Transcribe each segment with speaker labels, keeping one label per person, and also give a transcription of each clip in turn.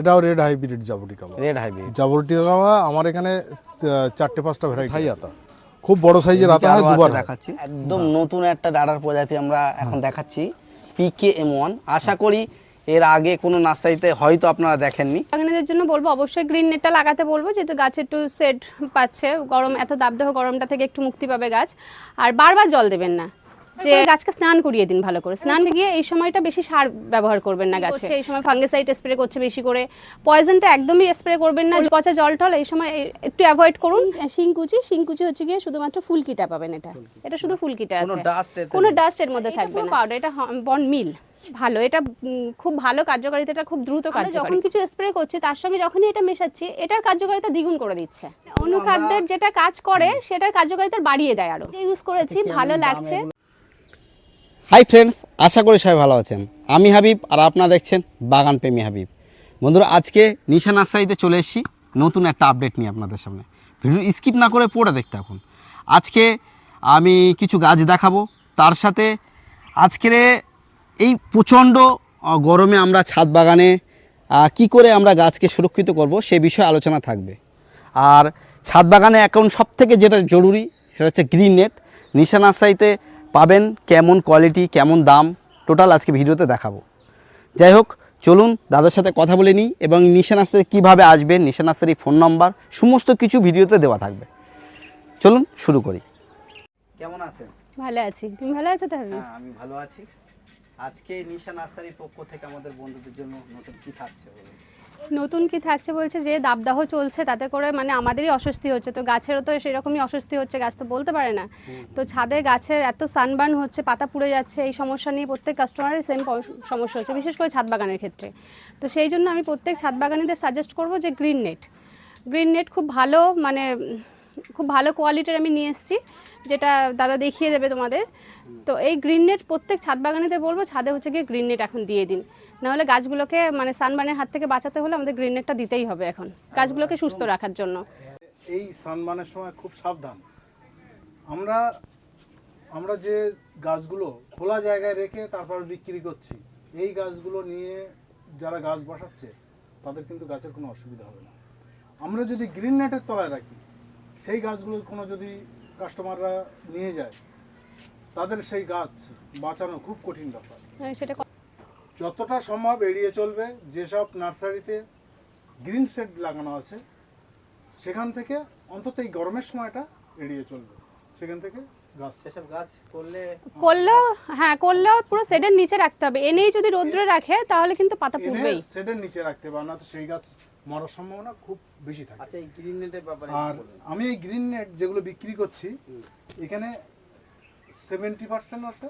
Speaker 1: এটাও red hybrid jaboticaba
Speaker 2: red hybrid
Speaker 1: jaboticaba আমার এখানে চারটে পাঁচটা ভ্যারাইটি আতা। খুব বড় সাইজের আতা হয় দুবার
Speaker 2: দেখাচ্ছি। একদম নতুন একটা ডাডার প্রজাতি আমরা এখন দেখাচ্ছি পিকে এম ওয়ান আশা করি এর আগে কোনো নার্সারিতে হয়তো আপনারা দেখেননি।
Speaker 3: বাগানেদের জন্য বলব অবশ্যই গ্রিন নেটটা লাগাতে বলব যেহেতু গাছ একটু সেট পাচ্ছে গরম এত দাবদাহ গরমটা থেকে একটু মুক্তি পাবে গাছ। আর বারবার জল দেবেন না। যে গাছকে স্নান করিয়ে দিন ভালো করে। স্নান গিয়ে এই সময়টা বেশি সার ব্যবহার করবেন না গাছে। এই সময় ফাঙ্গিসাইড স্প্রে করছে বেশি করে। পয়জনটা একদমই স্প্রে করবেন না। পচা জল টল এই সময় একটু অ্যাভয়েড করুন। শিংকুচি শিংকুচি হচ্ছে গিয়ে শুধুমাত্র ফুলকিটা পাবেন এটা। এটা শুধু ফুলকিটা আছে।
Speaker 2: ডাস্ট
Speaker 3: কোনো ডাস্ট এর মধ্যে থাকবে না। পাউডার এটা বন মিল ভালো এটা খুব ভালো কার্যকারিতা এটা খুব দ্রুত কার্যকরী। যখন কিছু স্প্রে করছি তার সঙ্গে যখনই এটা মেশাচ্ছি এটার কার্যকারিতা দ্বিগুণ করে দিচ্ছে। অনুখাদ্যের যেটা কাজ করে সেটার কার্যকারিতা বাড়িয়ে দেয় আরও। ইউজ করেছি ভালো লাগছে।
Speaker 2: হাই ফ্রেন্ডস আশা করি সবাই ভালো আছেন। আমি হাবিব আর আপনারা দেখছেন বাগান প্রেমী হাবিব। বন্ধুরা, আজকে নিশা নার্সারিতে চলে এসেছি নতুন একটা আপডেট নিয়ে আপনাদের সামনে। ভিডিও স্কিপ না করে পড়ে দেখতে এখন আজকে আমি কিছু গাছ দেখাবো। তার সাথে আজকের এই প্রচণ্ড গরমে আমরা ছাদ বাগানে কি করে আমরা গাছকে সুরক্ষিত করব সে বিষয়ে আলোচনা থাকবে। আর ছাদ বাগানে এখন সব থেকে যেটা জরুরি সেটা হচ্ছে গ্রিন নেট নিশা নার্সারিতে পাবেন কেমন কোয়ালিটি কেমন দাম টোটাল আজকে ভিডিওতে দেখাবো। যাই হোক চলুন দাদার সাথে কথা বলে নিই এবং নিশা নার্সারি কীভাবে আসবেন নিশা নার্সারি ফোন নাম্বার সমস্ত কিছু ভিডিওতে দেওয়া থাকবে। চলুন শুরু করি। কেমন আছেন?
Speaker 3: ভালো আছি। তুমি ভালো আছো তাহলে?
Speaker 2: হ্যাঁ আমি ভালো আছি। আজকে নিশা নার্সারির পক্ষ থেকে আমাদের বন্ধুদের জন্য নতুন কি থাকছে বলুন?
Speaker 3: নতুন কি থাকছে বলছে যে দাবদাহ চলছে তাতে করে মানে আমাদেরই অস্বস্তি হচ্ছে। তো গাছেরও তো সেরকমই অস্বস্তি হচ্ছে গাছ তো বলতে পারে না। তো ছাদে গাছের এত সানবার্ন হচ্ছে পাতা পুড়ে যাচ্ছে এই সমস্যা নিয়ে প্রত্যেক কাস্টমারের সেম সমস্যা হচ্ছে বিশেষ করে ছাদ বাগানের ক্ষেত্রে। তো সেই জন্য আমি প্রত্যেক ছাদ বাগানিদের সাজেস্ট করব যে গ্রিন নেট গ্রিন নেট খুব ভালো মানে খুব ভালো কোয়ালিটির আমি নিয়ে এসেছি যেটা দাদা দেখিয়ে দেবে তোমাদের। তো এই গ্রিন নেট প্রত্যেক ছাদ বাগানিদের বলব, ছাদে হচ্ছে গিয়ে গ্রিন নেট এখন দিয়ে দিন। নাহলে গাছগুলোকে মানে সানবার্নের হাত থেকে বাঁচাতে হলে আমাদের গ্রিন নেটটা দিতেই হবে এখন, গাছগুলোকে সুস্থ রাখার জন্য।
Speaker 1: এই সানবানের সময় খুব সাবধান। আমরা আমরা যে গাছগুলো খোলা জায়গায় রেখে তারপর বিক্রি করছি, এই গাছগুলো নিয়ে যারা গাছ বসাচ্ছে, তাদের কিন্তু গাছের কোনো অসুবিধা হবে না। আমরা যদি গ্রিন নেটের তলায় রাখি, সেই গাছগুলো কোনো যদি কাস্টমাররা নিয়ে যায় তাদের সেই গাছ বাঁচানো খুব কঠিন ব্যাপার।
Speaker 3: হ্যাঁ, সেটা
Speaker 1: যতটা সম্ভব এড়িয়ে চলবে যেসব নার্সারিতে গ্রিন সেট লাগানো আছে সেখান থেকে অন্তত এই গরমের সময়টা এড়িয়ে চলবে। সেখান থেকে গাছ
Speaker 2: সেসব গাছ করলে
Speaker 3: করলেও হ্যাঁ করলেও পুরো শেডের নিচে রাখতে হবে। এনেই যদি রোদ্রে রাখে তাহলে কিন্তু পাতা
Speaker 1: নিচে রাখতে পারে না তো সেই গাছ মরার সম্ভাবনা খুব বেশি থাকে।
Speaker 2: আচ্ছা এই গ্রিন নেটের ব্যাপারে
Speaker 1: আর আমি এই গ্রিন নেট যেগুলো বিক্রি করছি এখানে সেভেন্টি পার্সেন্ট আছে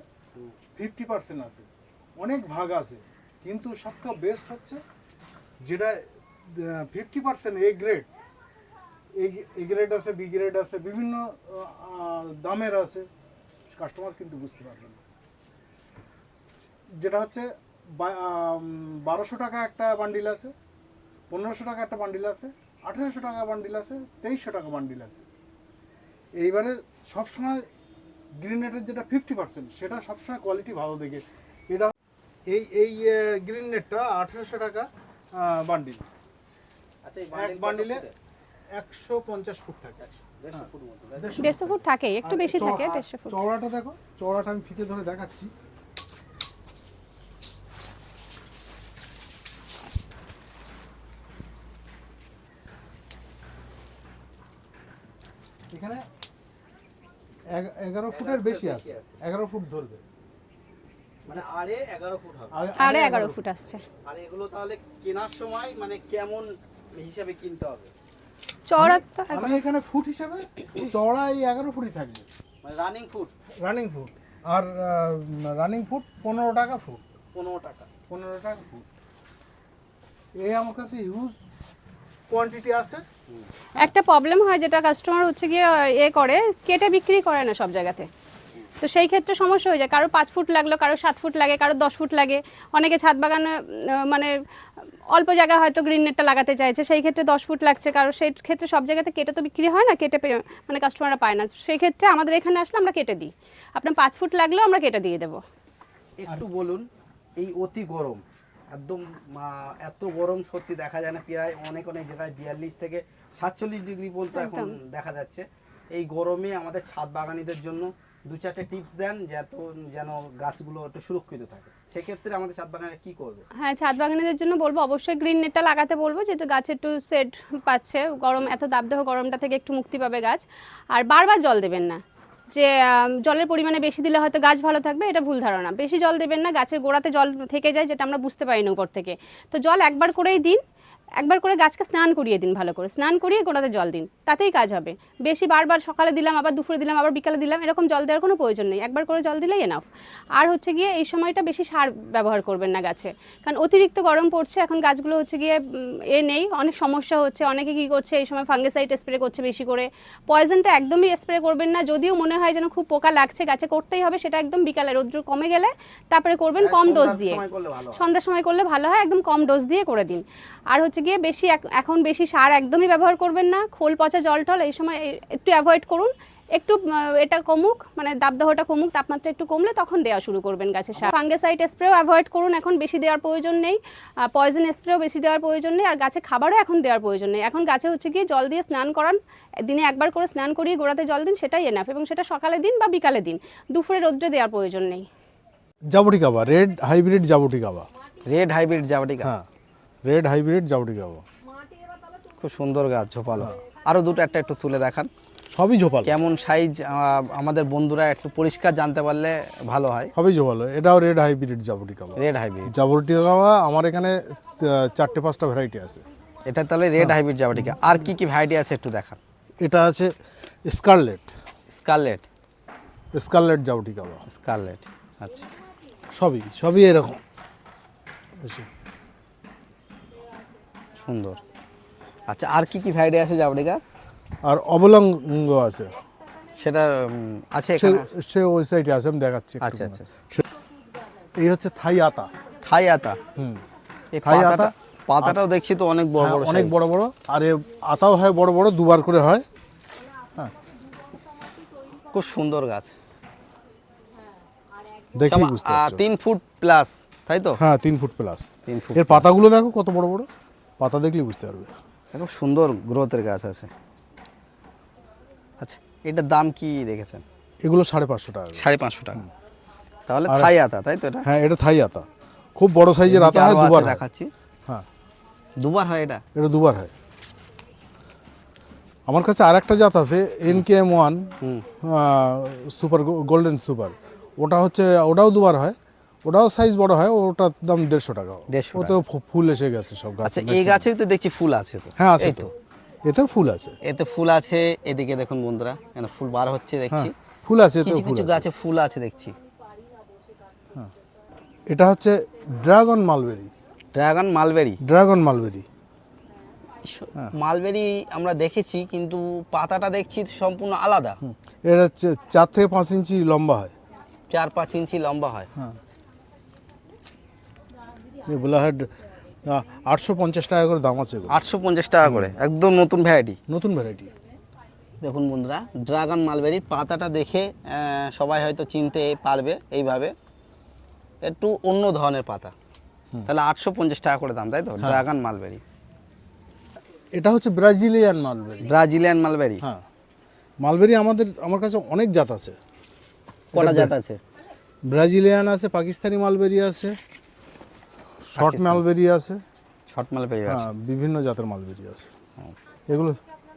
Speaker 1: ফিফটি পার্সেন্ট আছে, অনেক ভাগ আছে। কিন্তু সবথেকে বেস্ট হচ্ছে যেটা fifty percent A grade A grade আছে বি গ্রেড আছে, বিভিন্ন দামের আছে কাস্টমার কিন্তু বুঝতে পারবে না। যেটা হচ্ছে বারোশো টাকা একটা বান্ডিল আছে, পনেরোশো টাকা একটা বান্ডিল আছে, আঠেরোশো টাকা বান্ডিল আছে, তেইশশো টাকা বান্ডিল আছে। এইবারে সবসময় গ্রিন নেটের যেটা ফিফটি পার্সেন্ট সেটা সবসময় কোয়ালিটি ভালো দেখে। এটা এই এই গ্রিন নেটটা আঠেরোশো টাকা বান্ডিল
Speaker 2: আচ্ছা
Speaker 1: এক বান্ডিলে একশো পঞ্চাশ ফুট থাকে।
Speaker 2: দেড়শো ফুট
Speaker 3: থাকে একটু বেশি থাকে দেড়শো ফুট।
Speaker 1: চওড়াটা দেখো চওড়াটা আমি ফিতে ধরে দেখাচ্ছি। এখানে এগারো ফুটের বেশি আছে। এগারো ফুট ধরবে।
Speaker 2: মানে আরে এগারো ফুট হবে।
Speaker 1: আরে-
Speaker 3: আরে এগারো ফুট আসছে।
Speaker 2: আর এগুলো তাহলে কেনার সময় মানে কেমন হিসাবে কিনতে হবে?
Speaker 3: চওড়া তো
Speaker 1: আমি এখানে ফুট হিসাবে চওড়া এই এগারো ফুটই থাকবে।
Speaker 2: মানে রানিং ফুট
Speaker 1: রানিং ফুট আর রানিং ফুট পনেরো টাকা ফুট।
Speaker 2: পনেরো টাকা।
Speaker 1: পনেরো টাকা ফুট। এই আমার কাছে হিউজ কোয়ান্টিটি আছে।
Speaker 3: একটা প্রবলেম হয় যেটা কাস্টমার হচ্ছে গিয়ে এ করে, কেটে বিক্রি করে না সব জায়গাতে। তো সেই ক্ষেত্রে সমস্যা হয়ে যায়। কারও পাঁচ ফুট লাগল, কারও সাত ফুট লাগে, কারও দশ ফুট লাগে। অনেকে ছাদ বাগানে মানে অল্প জায়গা হয়তো গ্রিন নেটটা লাগাতে চাইছে, সেই ক্ষেত্রে দশ ফুট লাগছে। কারও সেই ক্ষেত্রে সব জায়গাতে কেটে তো বিক্রি হয় না, কেটে মানে কাস্টমাররা পায় না। সেই ক্ষেত্রে আমাদের এখানে আসলে আমরা কেটে দিই। আপনার পাঁচ ফুট লাগলেও আমরা কেটে দিয়ে দেবো।
Speaker 2: একটু বলুন, এই অতি গরম একদম এত গরম সত্যি দেখা যায় না। প্রায় অনেক অনেক জায়গায় বিয়াল্লিশ থেকে সাতচল্লিশ ডিগ্রি পর্যন্ত এখন দেখা যাচ্ছে। এই গরমে আমাদের ছাদ বাগানিদের জন্য দু চারটে টিপস দেন যাতে যেন গাছগুলো একটু সুরক্ষিত থাকে। সেক্ষেত্রে আমাদের ছাদ বাগানে কি করবে?
Speaker 3: হ্যাঁ ছাদ বাগানীদের জন্য বলব অবশ্যই গ্রিন নেটটা লাগাতে বলব যেহেতু গাছ একটু সেট পাচ্ছে। গরম এত দাবদাহ গরমটা থেকে একটু মুক্তি পাবে গাছ। আর বারবার জল দেবেন না। যে জলের পরিমাণে বেশি দিলে হয়তো গাছ ভালো থাকবে, এটা ভুল ধারণা। বেশি জল দেবেন না, গাছের গোড়াতে জল থেকে যায়, যেটা আমরা বুঝতে পারি না উপর থেকে। তো জল একবার করেই দিন একবার করে গাছকে স্নান করিয়ে দিন ভালো করে। স্নান করিয়ে গোড়াতে জল দিন তাতেই কাজ হবে। বেশি বারবার সকালে দিলাম আবার দুপুরে দিলাম আবার বিকালে দিলাম এরকম জল দেওয়ার কোনো প্রয়োজন নেই। একবার করে জল দিলেই এনাফ আর হচ্ছে গিয়ে এই সময়টা বেশি সার ব্যবহার করবেন না গাছে। কারণ অতিরিক্ত গরম পড়ছে এখন গাছগুলো হচ্ছে গিয়ে এ নেই অনেক সমস্যা হচ্ছে অনেকে কী করছে এই সময় ফাঙ্গিসাইড স্প্রে করছে বেশি করে। পয়জনটা একদমই স্প্রে করবেন না যদিও মনে হয় যেন খুব পোকা লাগছে গাছে করতেই হবে সেটা একদম বিকালে রৌদ্র কমে গেলে তারপরে করবেন কম ডোজ দিয়ে।
Speaker 2: হয়।
Speaker 3: সন্ধ্যার সময় করলে ভালো হয় একদম কম ডোজ দিয়ে করে দিন। আর হচ্ছে গিয়ে বেশি এক- এখন বেশি সার একদমই ব্যবহার করবেন না। খোল পচা জল টল এই সময় একটু অ্যাভয়েড করুন। একটু এটা কমুক মানে দাবদাহটা কমুক তাপমাত্রা একটু কমলে তখন দেওয়া শুরু করবেন গাছের সার। ফাঙ্গেসাইড স্প্রেও অ্যাভয়েড করুন এখন বেশি দেওয়ার প্রয়োজন নেই। পয়জন স্প্রেও বেশি দেওয়ার প্রয়োজন নেই আর গাছে খাবারও এখন দেওয়ার প্রয়োজন নেই। এখন গাছে হচ্ছে গিয়ে জল দিয়ে স্নান করান দিনে একবার করে স্নান করিয়ে গোড়াতে জল দিন সেটাই এনাফ এবং সেটা সকালে দিন বা বিকালে দিন। দুপুরে রোদ্রে দেওয়ার প্রয়োজন নেই।
Speaker 1: Jaboticaba red hybrid jaboticaba.
Speaker 2: Red hybrid jaboticaba
Speaker 1: হ্যাঁ। রেড হাইব্রিড জাবুটি কাবা
Speaker 2: খুব সুন্দর গাছ ঝোপালো। আরও দুটো একটা একটু তুলে দেখান।
Speaker 1: সবই ঝোপালো।
Speaker 2: কেমন সাইজ আমাদের বন্ধুরা একটু পরিষ্কার জানতে পারলে ভালো হয়।
Speaker 1: সবই ঝোপালো। এটাও red hybrid jaboticaba
Speaker 2: red hybrid.
Speaker 1: Jaboticaba আমার এখানে চারটে পাঁচটা ভ্যারাইটি আছে।
Speaker 2: এটা তাহলে রেড হাইব্রিড জাবটিকা আর কি কি ভ্যারাইটি আছে একটু দেখান।
Speaker 1: এটা আছে scarlet.
Speaker 2: Scarlet.
Speaker 1: Scarlet jabuticaba
Speaker 2: scarlet আচ্ছা।
Speaker 1: সবই সবই এরকম।
Speaker 2: সুন্দর। আচ্ছা আর কি কি ভ্যারাইটি আছে জাবটিকা
Speaker 1: আর অবলঙ্গ আছে।
Speaker 2: সেটা আছে
Speaker 1: সে
Speaker 2: এখানে?
Speaker 1: সে ওই সাইডে আছে আমি দেখাচ্ছি
Speaker 2: আচ্ছা, আচ্ছা।
Speaker 1: সে- এই হচ্ছে থাই আতা।
Speaker 2: থাই আতা?
Speaker 1: হুম।
Speaker 2: এই
Speaker 1: থাই আতা?
Speaker 2: পাতাটা পাতাটাও দেখছি তো অনেক বড়
Speaker 1: হ্যাঁ,
Speaker 2: বড়
Speaker 1: অনেক বড় বড়। আর আতাও হয় বড় বড় দুবার করে হয়।
Speaker 2: খুব সুন্দর গাছ। সব,
Speaker 1: বুঝতে পারছ।
Speaker 2: তিন ফুট প্লাস তাই তো?
Speaker 1: হ্যাঁ তিন ফুট প্লাস
Speaker 2: তিন ফুট
Speaker 1: এর পাতাগুলো দেখো কত বড় বড়। পাতা দেখলে বুঝতে পারবে।
Speaker 2: খুব সুন্দর গ্রোথের গাছ আছে। আচ্ছা এটার দাম কি রেখেছেন?
Speaker 1: এগুলো সাড়ে পাঁচশো টাকা।
Speaker 2: সাড়ে পাঁচশো টাকা। তাহলে থাই আতা তাই তো এটা?
Speaker 1: হ্যাঁ এটা থাই আতা। খুব বড় সাইজের আতা হয় দুবার
Speaker 2: দেখাচ্ছি।
Speaker 1: হ্যাঁ।
Speaker 2: দুবার হয় এটা?
Speaker 1: এটা দুবার হয়। আমার কাছে আর একটা জাত আছে N K M one super golden super ওটা হচ্ছে ওটাও দুবার হয়। ওটাও সাইজ বড় হয় ওটার দাম দেড়শো টাকা।
Speaker 2: 150
Speaker 1: ওতেও ফু- ফুল এসে গেছে সব গাছ
Speaker 2: আচ্ছা এই গাছেও তো দেখছি ফুল আছে তো।
Speaker 1: হ্যাঁ আছে তো। এতেও ফুল আছে।
Speaker 2: এতে ফুল আছে এদিকে দেখুন বন্ধুরা এখানে ফুল বার হচ্ছে দেখছি।
Speaker 1: হ্যাঁ ফুল আছে এতেও
Speaker 2: কিছু কিছু গাছে ফুল আছে দেখছি।
Speaker 1: এটা হচ্ছে dragon mulberry.
Speaker 2: Dragon mulberry.
Speaker 1: Dragon mulberry. হ্যাঁ।
Speaker 2: মালবেরি আমরা দেখেছি কিন্তু পাতাটা দেখছি সম্পূর্ণ আলাদা।
Speaker 1: এটা হচ্ছে চার থেকে পাঁচ ইঞ্চি লম্বা হয়।
Speaker 2: চার পাঁচ ইঞ্চি লম্বা হয়।
Speaker 1: হ্যাঁ। এগুলো হয় আটশো পঞ্চাশ টাকা করে দাম আছে
Speaker 2: আটশো পঞ্চাশ টাকা করে একদম নতুন ভ্যারাইটি
Speaker 1: নতুন ভ্যারাইটি
Speaker 2: দেখুন বন্ধুরা ড্রাগন মালবেরির পাতাটা দেখে সবাই হয়তো চিনতে পারবে এইভাবে। একটু অন্য ধরনের পাতা। তাহলে আটশো পঞ্চাশ টাকা করে দাম তাই তো?
Speaker 1: হ্যাঁ।
Speaker 2: ড্রাগন মালবেরি
Speaker 1: এটা হচ্ছে ব্রাজিলিয়ান মালবেরি
Speaker 2: ব্রাজিলিয়ান মালবেরি
Speaker 1: হ্যাঁ। মালবেরি আমাদের আমার কাছে অনেক জাত আছে।
Speaker 2: কটা জাত আছে?
Speaker 1: ব্রাজিলিয়ান আছে পাকিস্তানি মালবেরি আছে। শর্ট মালবেরি আছে।
Speaker 2: শর্ট মালবেরি আছে।
Speaker 1: হ্যাঁ বিভিন্ন জাতের মালবেরি আছে। এগুলো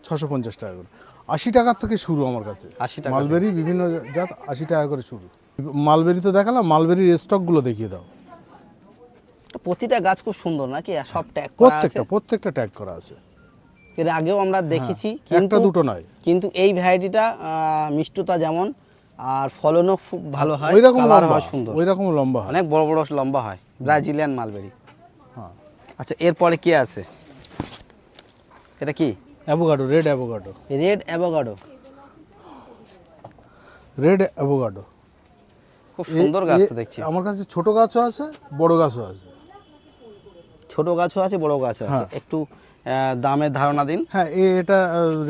Speaker 1: ছশো পঞ্চাশ টাকা করে। আশি টাকা থেকে শুরু আমার কাছে।
Speaker 2: 80 টাকা
Speaker 1: মালবেরি বিভিন্ন জাত আশি টাকা করে শুরু। মালবেরি তো দেখালাম মালবেরির স্টকগুলো দেখিয়ে দাও।
Speaker 2: প্রতিটা গাছ খুব সুন্দর নাকি? সব ট্যাগ করা আছে?
Speaker 1: প্রত্যেকটা প্রত্যেকটা ট্যাগ করা আছে।
Speaker 2: এর আগেও আমরা দেখেছি
Speaker 1: হ্যাঁ,
Speaker 2: কিন্তু
Speaker 1: একটা দুটো নয়।
Speaker 2: কিন্তু এই ভ্যারাইটিটা মিষ্টতা যেমন আর ফলনও খুব ভালো হয়
Speaker 1: ওই রকম লম্বা
Speaker 2: হয় সুন্দর।
Speaker 1: ওই রকম লম্বা হয়।
Speaker 2: অনেক বড় বড় লম্বা হয় ব্রাজিলিয়ান মালবেরি।
Speaker 1: হ্যাঁ।
Speaker 2: আচ্ছা এরপরে কি আছে? এটা কি?
Speaker 1: Avocado red avocado.
Speaker 2: Red avocado.
Speaker 1: Red avocado.
Speaker 2: খুব সুন্দর গাছ তো দেখছি।
Speaker 1: আমার কাছে ছোট গাছও আছে বড় গাছও আছে।
Speaker 2: ছোট গাছও আছে বড় গাছও আছে।
Speaker 1: হ্যাঁ।
Speaker 2: একটু দামের ধারণা দিন।
Speaker 1: হ্যাঁ এটা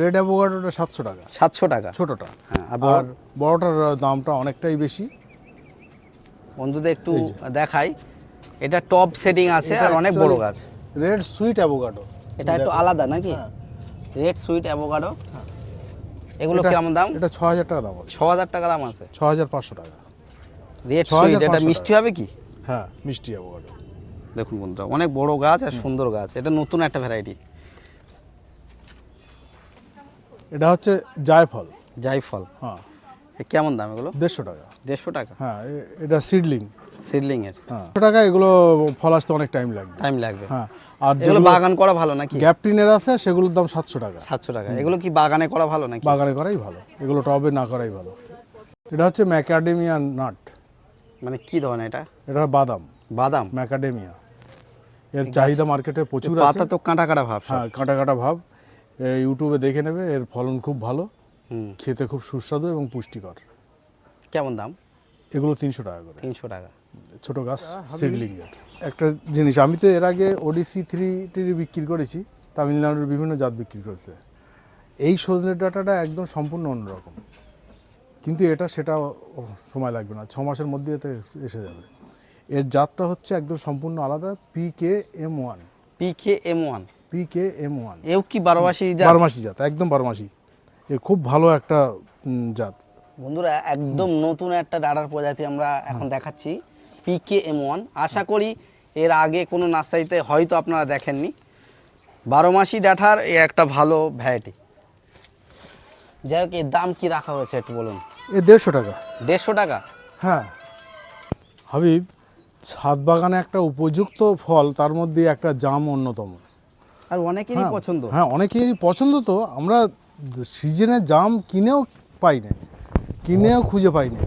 Speaker 1: রেড অ্যাভোগাডোটা সাতশো টাকা।
Speaker 2: সাতশো টাকা?
Speaker 1: ছোটটা।
Speaker 2: হ্যাঁ আর
Speaker 1: বড়টার দামটা অনেকটাই বেশি।
Speaker 2: বন্ধুদের একটু দেখাই। এটা টপ সেটিং আছে আর অনেক বড় গাছ।
Speaker 1: রেড সুইট অ্যাভোকাডো
Speaker 2: এটা একটু আলাদা নাকি। রেড সুইট অ্যাভোকাডো এগুলো কেমন দাম?
Speaker 1: এটা ছ হাজার টাকা দাম
Speaker 2: ছ হাজার টাকা দাম আছে।
Speaker 1: ছ হাজার পাঁচশো টাকা।
Speaker 2: রেড সুইট এটা মিষ্টি হবে কি?
Speaker 1: হ্যাঁ মিষ্টি অ্যাভোকাডো
Speaker 2: দেখুন বন্ধুরা অনেক বড় গাছ আর সুন্দর গাছ। এটা নতুন একটা ভ্যারাইটি
Speaker 1: এটা হচ্ছে জায়ফল।
Speaker 2: জায়ফল।
Speaker 1: হ্যাঁ।
Speaker 2: এ কেমন দাম এগুলো?
Speaker 1: দেড়শো টাকা।
Speaker 2: দেড়শো টাকা?
Speaker 1: হ্যাঁ এটা সিডলিং।
Speaker 2: সিডলিং এর
Speaker 1: হ্যাঁ টাকা এগুলো ফল আসতে অনেক টাইম লাগবে।
Speaker 2: টাইম লাগবে।
Speaker 1: হ্যাঁ আর যেগুলো
Speaker 2: বাগান করা ভালো নাকি?
Speaker 1: গ্যাপ টিনের আছে সেগুলোর দাম সাতশো টাকা।
Speaker 2: সাতশো টাকা। এগুলো কি বাগানে করা ভালো নাকি?
Speaker 1: বাগানে করাই ভালো। এগুলো টবে না করাই ভালো। এটা হচ্ছে ম্যাকাডেমিয়া নাট।
Speaker 2: মানে কি ধরনের এটা?
Speaker 1: এটা বাদাম।
Speaker 2: বাদাম?
Speaker 1: ম্যাকাডেমিয়া। এর চাহিদা মার্কেটে প্রচুর আছে।
Speaker 2: পাতা তো কাঁটা কাঁটা ভাব
Speaker 1: হ্যাঁ কাটা কাটা ভাব। ইউটিউবে দেখে নেবে এর ফলন খুব ভালো খেতে খুব সুস্বাদু এবং পুষ্টিকর।
Speaker 2: কেমন দাম?
Speaker 1: এগুলো তিনশো টাকা করে।
Speaker 2: তিনশো টাকা।
Speaker 1: ছোট গাছ সিডলিং একটা জিনিস আমি তো এর আগে ওডিসি থ্রি টিরি বিক্রি করেছি তামিলনাড়ুর বিভিন্ন জাত বিক্রি করেছে। এই সজনে ডাটাটা একদম সম্পূর্ণ অন্যরকম। কিন্তু এটা সেটা সময় লাগবে না ছ মাসের মধ্যে এতে এসে যাবে। এর জাতটা হচ্ছে একদম সম্পূর্ণ আলাদা P K M one
Speaker 2: P K M one
Speaker 1: P K M one
Speaker 2: এও কি বারোমাসি যা
Speaker 1: বারমাসি জাত একদম বারমাসি। এ খুব ভালো একটা জাত।
Speaker 2: বন্ধুরা একদম নতুন একটা ডাটার প্রজাতি আমরা এখন দেখাচ্ছি পিকে এম ওয়ান আশা করি এর আগে কোনো নার্সারিতে হয়তো আপনারা দেখেননি। বারো মাসি ডাঁঠার এ একটা ভালো ভ্যারাইটি যাই হোক এর দাম কি রাখা হয়েছে একটু বলুন?
Speaker 1: এ দেড়শো টাকা।
Speaker 2: দেড়শো টাকা?
Speaker 1: হ্যাঁ। হাবিব ছাদ বাগানে একটা উপযুক্ত ফল তার মধ্যে একটা জাম অন্যতম।
Speaker 2: আর অনেকেরই
Speaker 1: হ্যাঁ,
Speaker 2: পছন্দ।
Speaker 1: হ্যাঁ অনেকেরই পছন্দ তো আমরা সিজনে জাম কিনেও পাই না কিনেও খুঁজে পাই না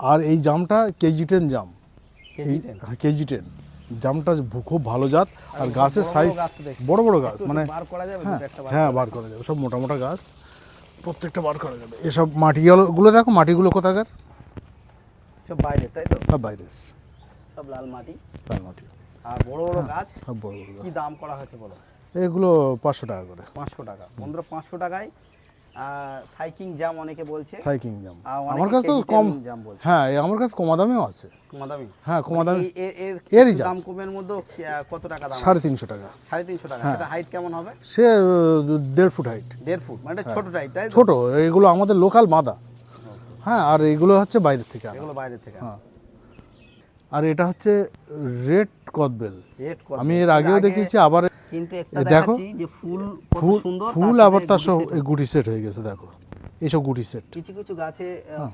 Speaker 1: আর এই জামটা কেজি টেন জাম।
Speaker 2: কেজি
Speaker 1: হ্যাঁ, কেজি টেন। জামটা খুব ভালো জাত আর গাছের সাইজ বড় বড় গাছ মানে
Speaker 2: বার করা যাবে
Speaker 1: হ্যাঁ
Speaker 2: বার
Speaker 1: হ্যাঁ বার করা যাবে সব মোটা মোটা গাছ। প্রত্যেকটা বার করা যাবে। এসব মাটিগুলো দেখো মাটিগুলো কোথাকার?
Speaker 2: সব বাইরে তাই তো?
Speaker 1: সব বাইরের।
Speaker 2: সব লাল মাটি।
Speaker 1: লাল মাটি।
Speaker 2: আর বড় বড় গাছ?
Speaker 1: সব বড় বড়
Speaker 2: কি দাম করা হয়েছে বলো?
Speaker 1: এগুলো পাঁচশো টাকা করে।
Speaker 2: পাঁচশো টাকা। বন্ধুরা পাঁচশো টাকায় থাইকিং জাম অনেকে বলছে।
Speaker 1: থাইকিং জাম আমার কাছে তো কম
Speaker 2: জাম বলছে।
Speaker 1: হ্যাঁ আমার কাছে কমা দামেও আছে।
Speaker 2: কমা দামি
Speaker 1: হ্যাঁ কমা দামে
Speaker 2: এর এর দাম কমের মধ্যে কত টাকা দাম
Speaker 1: সাড়ে তিনশো টাকা।
Speaker 2: সাড়ে তিনশো টাকা।
Speaker 1: হ্যাঁ।
Speaker 2: সেটা হাইট কেমন হবে?
Speaker 1: সে দেড় ফুট হাইট
Speaker 2: দেড় ফুট। মানে ছোট টাইট তাই?
Speaker 1: ছোট। এগুলো আমাদের লোকাল মাদা হ্যাঁ আর এগুলো হচ্ছে বাইরে থেকে।
Speaker 2: এগুলো বাইরে থেকে
Speaker 1: হ্যাঁ। আর এটা হচ্ছে রেড কদবেল। আমি এর আগেও দেখেছি আবার
Speaker 2: কিন্তু
Speaker 1: দেখো,
Speaker 2: যে ফুল সুন্দর
Speaker 1: ফুল আবার তার সব গুটি সেট হয়ে গেছে দেখো। এইসব গুটি সেট
Speaker 2: কিছু কিছু গাছে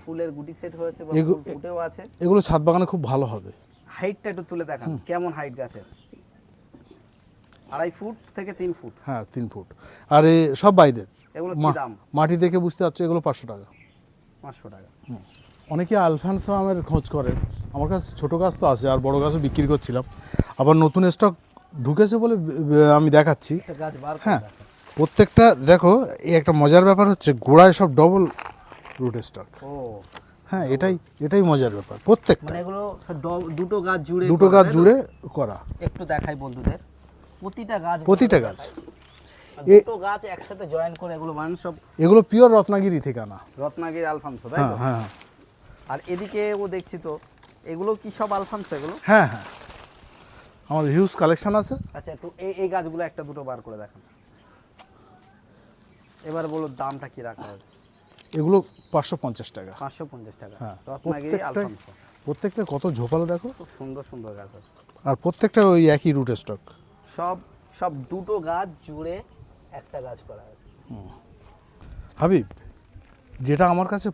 Speaker 2: ফুলের গুটি সেট হয়েছে বা ফুটেও আছে।
Speaker 1: এগুলো ছাদ বাগানে খুব ভালো হবে।
Speaker 2: হাইটটা একটু তুলে দেখান কেমন হাইট গাছের? আড়াই ফুট থেকে তিন ফুট।
Speaker 1: হ্যাঁ তিন ফুট। আর সব বাইরের
Speaker 2: এগুলো দাম?
Speaker 1: মাটি দেখে বুঝতে পারছ এগুলো পাঁচশো টাকা।
Speaker 2: পাঁচশো টাকা।
Speaker 1: অনেকে আলফানসো আমের খোঁজ করে। আমার কাছে ছোটো গাছ তো আছে আর বড় গাছও বিক্রি করছিলাম। আবার নতুন স্টক ঢুকেছে বলে আমি দেখাচ্ছি। হ্যাঁ প্রত্যেকটা দেখো এই একটা মজার ব্যাপার হচ্ছে গোড়ায় সব ডবল রুট স্টক
Speaker 2: ও।
Speaker 1: হ্যাঁ এটাই এটাই মজার ব্যাপার প্রত্যেকটা।
Speaker 2: মানে এগুলো দুটো গাছ জুড়ে
Speaker 1: দুটো
Speaker 2: করা,
Speaker 1: গাছ জুড়ে করা।
Speaker 2: একটু দেখাই বন্ধুদের। প্রতিটা গাছ
Speaker 1: প্রতিটা গাছ।
Speaker 2: দুটো গাছ একসাথে জয়েন করে এগুলো বানান সব
Speaker 1: এগুলো পিওর রত্নাগিরি থেকে আনা
Speaker 2: রত্নাগিরি আলফানসো তাই
Speaker 1: হ্যাঁ হ্যাঁ হ্যাঁ।
Speaker 2: আর এদিকে ও দেখছি তো এগুলো কি সব আলফানসো এগুলো?
Speaker 1: হ্যাঁ হ্যাঁ। আমার হিউজ কালেকশন আছে।
Speaker 2: আচ্ছা একটু এই এই গাছগুলো একটা দুটো বার করে দেখান। এবার বলো দামটা কি রাখা হবে
Speaker 1: এগুলো পাঁচশো পঞ্চাশ টাকা।
Speaker 2: পাঁচশো পঞ্চাশ টাকা।
Speaker 1: হ্যাঁ
Speaker 2: রত্নাগিরি
Speaker 1: প্রত্যেকটা প্রত্যেকটা কত ঝোপালো দেখো?
Speaker 2: খুব সুন্দর সুন্দর গাছ আছে।
Speaker 1: আর প্রত্যেকটা ওই একই রুট স্টক
Speaker 2: সব সব দুটো গাছ জুড়ে একটা গাছ করা আছে।
Speaker 1: হাবিব যেটা আমার কাছে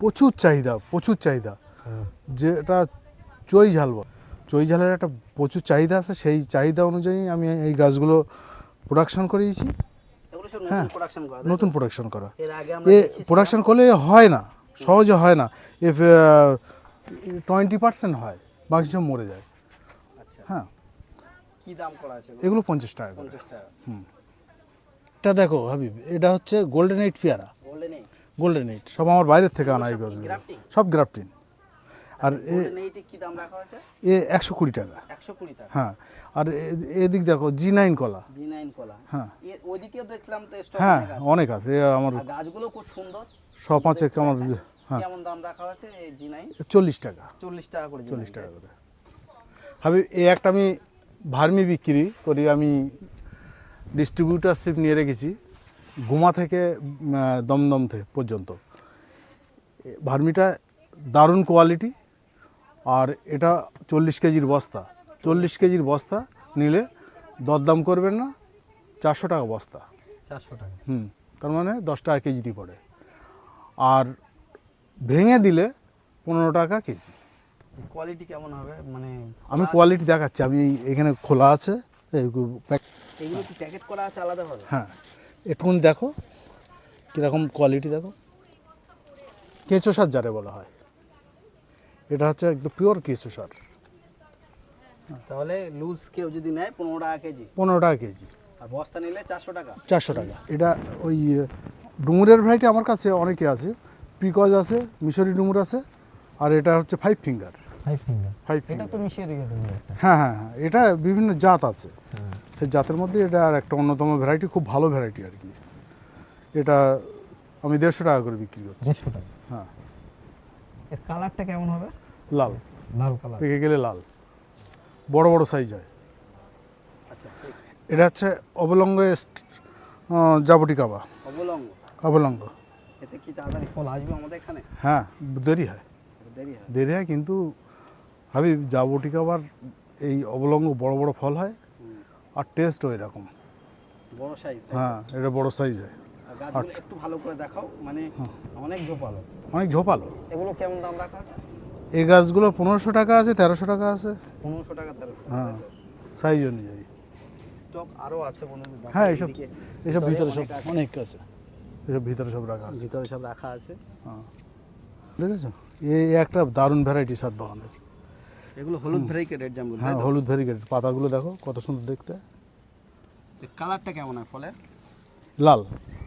Speaker 1: প্রচুর চাহিদা প্রচুর চাহিদা। যেটা চই ঝাল চই ঝালের একটা প্রচুর চাহিদা আছে সেই চাহিদা অনুযায়ী আমি এই গাছগুলো প্রোডাকশন করিয়েছি। হ্যাঁ,
Speaker 2: নতুন প্রোডাকশন করা।
Speaker 1: এ প্রোডাকশন করলে হয় না সহজে হয় না। এ টোয়েন্টি পার্সেন্ট হয় বাকি সব মরে যায়।
Speaker 2: আচ্ছা।
Speaker 1: হ্যাঁ।
Speaker 2: কি দাম করা আছে
Speaker 1: এগুলো? পঞ্চাশ টাকা
Speaker 2: পঞ্চাশ টাকা।
Speaker 1: এটা দেখো হাবিব এটা হচ্ছে গোল্ডেন এইট পেয়ারা
Speaker 2: গোল্ডেন এই
Speaker 1: গোল্ডেন এইট সব আমার বাইরের থেকে আনা এই
Speaker 2: সব
Speaker 1: গাছগুলো সব গ্রাফটিন আর এ
Speaker 2: গোল্ডেন দাম রাখা হয়েছে?
Speaker 1: এ একশো কুড়ি টাকা। হ্যাঁ আর এদিক দেখো জি নাইন কলা। হ্যাঁ। হ্যাঁ
Speaker 2: অনেক আছে।
Speaker 1: আমার
Speaker 2: গাছগুলো খুব সুন্দর।
Speaker 1: সব আছে আমার হ্যাঁ।
Speaker 2: দাম রাখা হয়েছে জি নাইন
Speaker 1: চল্লিশ টাকা।
Speaker 2: চল্লিশ টাকা করে
Speaker 1: চল্লিশ টাকা করে। ভাবি এই একটা আমি ভার্মি বিক্রি করি আমি ডিস্ট্রিবিউটারশিপ নিয়ে রেখেছি। গুমা থেকে দমদম থেকে পর্যন্ত। ভার্মিটা দারুণ কোয়ালিটি আর এটা চল্লিশ কেজির বস্তা। চল্লিশ কেজির বস্তা নিলে দরদাম করবেন না চারশো টাকা বস্তা।
Speaker 2: চারশো টাকা।
Speaker 1: হুম তার মানে দশ টাকা কেজিতে পড়ে। আর ভেঙে দিলে পনেরো টাকা কেজি।
Speaker 2: কোয়ালিটি কেমন হবে? মানে
Speaker 1: আমি কোয়ালিটি দেখাচ্ছি আমি এই- এখানে খোলা আছে
Speaker 2: প্যাকেট করা আছে আলাদাভাবে?
Speaker 1: হ্যাঁ। একটুকুন দেখো কীরকম কোয়ালিটি দেখো। কেঁচো সার যারে বলা হয়। এটা হচ্ছে একদম পিওর কেঁচো সার।
Speaker 2: তাহলে লুজ কেউ যদি নেয় পনেরো টাকা কেজি।
Speaker 1: পনেরো টাকা কেজি।
Speaker 2: আর বস্তা নিলে চারশো টাকা।
Speaker 1: চারশো টাকা। এটা ওই ডুমুরের ভ্যারাইটি আমার কাছে অনেকে আছে। পিকজ আছে মিশরি ডুমুর আছে আর এটা হচ্ছে five finger
Speaker 2: five finger
Speaker 1: five
Speaker 2: এটা
Speaker 1: ফিঙ্গার
Speaker 2: তো
Speaker 1: হ্যাঁ হ্যাঁ হ্যাঁ এটা বিভিন্ন জাত আছে। সেই জাতের মধ্যে এটা আর একটা অন্যতম ভ্যারাইটি খুব ভালো ভ্যারাইটি আর কি। এটা আমি দেড়শো টাকা করে বিক্রি করছি।
Speaker 2: দেড়শো টাকা?
Speaker 1: হ্যাঁ।
Speaker 2: এর কালারটা কেমন হবে?
Speaker 1: লাল।
Speaker 2: লাল কালার
Speaker 1: পেকে গেলে লাল। বড় বড় সাইজ হয়।
Speaker 2: আচ্ছা
Speaker 1: এটা হচ্ছে অবলঙ্গ এস্ট- জাবটি কাবা
Speaker 2: অবলম্ব
Speaker 1: অবলঙ্গ।
Speaker 2: এতে কি তাড়াতাড়ি ফল আসবে আমাদের এখানে?
Speaker 1: হ্যাঁ দেরি হয়।
Speaker 2: দেরি হয়।
Speaker 1: দেরি হয় কিন্তু ভাবি জাবটি কাবার এই অবলঙ্গ বড় বড় ফল হয় আর টেস্টও এরকম।
Speaker 2: বড় সাইজ
Speaker 1: হ্যাঁ এটা বড় সাইজ
Speaker 2: গাছগুলো একটু ভালো করে দেখাও মানে অনেক ঝোপালো।
Speaker 1: অনেক ঝোপালো।
Speaker 2: এগুলো কেমন দাম রাখা আছে?
Speaker 1: এই গাছগুলো পনেরোশো টাকা আছে তেরোশো টাকা আছে।
Speaker 2: পনেরোশো টাকা তেরো
Speaker 1: হ্যাঁ সাইজ অনুযায়ী।
Speaker 2: স্টক আরও আছে বন্ধুদের
Speaker 1: হ্যাঁ এইসব এইসব ভিতরে সব
Speaker 2: অনেক আছে।
Speaker 1: অনেক আছে। এসব ভিতরে সব রাখা আছে।
Speaker 2: ভিতরে সব রাখা আছে।
Speaker 1: হ্যাঁ। দেখেছ? এই একটা দারুণ ভ্যারাইটি সাত বাগানের।
Speaker 2: এগুলো হলুদ ভেরিকেটেড যেমন
Speaker 1: হ্যাঁ হলুদ ভেরিগেট পাতাগুলো দেখো কত সুন্দর দেখতে।
Speaker 2: কালারটা কেমন হয় ফলের?
Speaker 1: লাল।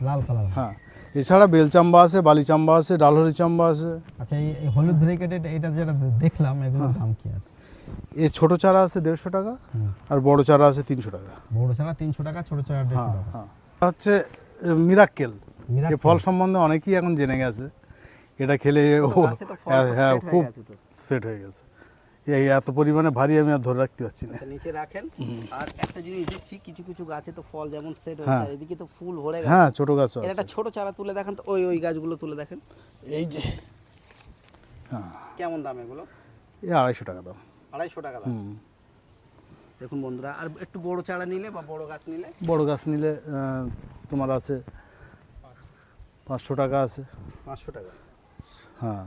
Speaker 2: লাল কালার।
Speaker 1: হ্যাঁ এছাড়া বেলচাম্বা আছে বালিচাম্বা আছে ডালহরি চাম্বা আছে।
Speaker 4: আচ্ছা এই হলুদ ভেরিকেটেড এটা যেটা দেখলাম এগুলোর দাম কি আছে?
Speaker 1: এই ছোট চারা আছে দেড়শো টাকা আর বড় চারা আছে তিনশো টাকা।
Speaker 4: বড় ছাড়া তিনশো টাকা ছোট ছাড়া দেড়শো
Speaker 1: হ্যাঁ
Speaker 4: টাকা।
Speaker 1: হ্যাঁ। হচ্ছে মিরাক্কেল। এই ফল সম্বন্ধে অনেকেই এখন জেনে গেছে। এটা খেলে ও হ্যাঁ, হ্যাঁ
Speaker 2: হয়ে
Speaker 1: খুব সেট হয়ে গেছে। এই এত পরিমাণে ভারী আমি আর ধরে রাখতে পারছি না।
Speaker 2: আচ্ছা, নিচে রাখেন। আর একটা জিনিস দেখছি কিছু কিছু গাছে তো ফল যেমন সেট
Speaker 1: হ্যাঁ।
Speaker 2: হচ্ছে এদিকে তো ফুল ভরে গেছে।
Speaker 1: হ্যাঁ ছোট গাছ
Speaker 2: একটা ছোট চারা তুলে দেখেন তো ওই ওই গাছগুলো তুলে দেখেন।
Speaker 1: এই যে হ্যাঁ।
Speaker 2: কেমন দাম এগুলো?
Speaker 1: এই আড়াইশো টাকা দাম।
Speaker 2: আড়াইশো টাকা দাম। দেখুন বন্ধুরা আর একটু বড় চারা নিলে বা বড় গাছ নিলে?
Speaker 1: বড় গাছ নিলে তোমার আছে পাঁচশো টাকা আছে।
Speaker 2: পাঁচশো টাকা।
Speaker 1: হ্যাঁ।